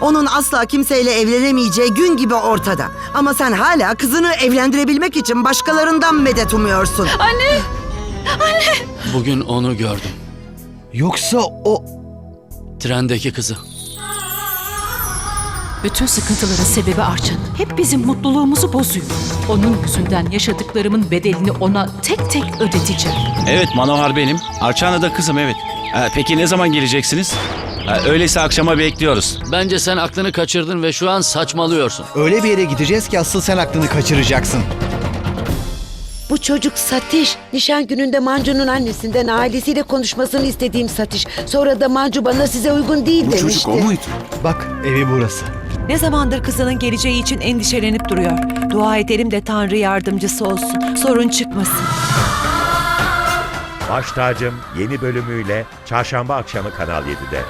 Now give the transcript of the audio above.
Onun asla kimseyle evlenemeyeceği gün gibi ortada. Ama sen hala kızını evlendirebilmek için başkalarından medet umuyorsun. Bugün onu gördüm. Yoksa o... Trendeki kızı. Bütün sıkıntıların sebebi Arçın. Hep bizim mutluluğumuzu bozuyor. Onun yüzünden yaşadıklarımın bedelini ona tek tek ödeteceğim. Evet Manohar benim. Arçana da kızım evet. Ha, peki ne zaman geleceksiniz? Ha, öyleyse akşama bekliyoruz. Bence sen aklını kaçırdın ve şu an saçmalıyorsun. Öyle bir yere gideceğiz ki asıl sen aklını kaçıracaksın. Bu çocuk Satiş. Nişan gününde Mancu'nun annesinden ailesiyle konuşmasını istediğim Satiş. Sonra da Mancu bana size uygun değil demişti. Bak evi burası. Ne zamandır kızının geleceği için endişelenip duruyor. Dua edelim de Tanrı yardımcısı olsun. Sorun çıkmasın. Baş Tacım yeni bölümüyle çarşamba akşamı Kanal 7'de.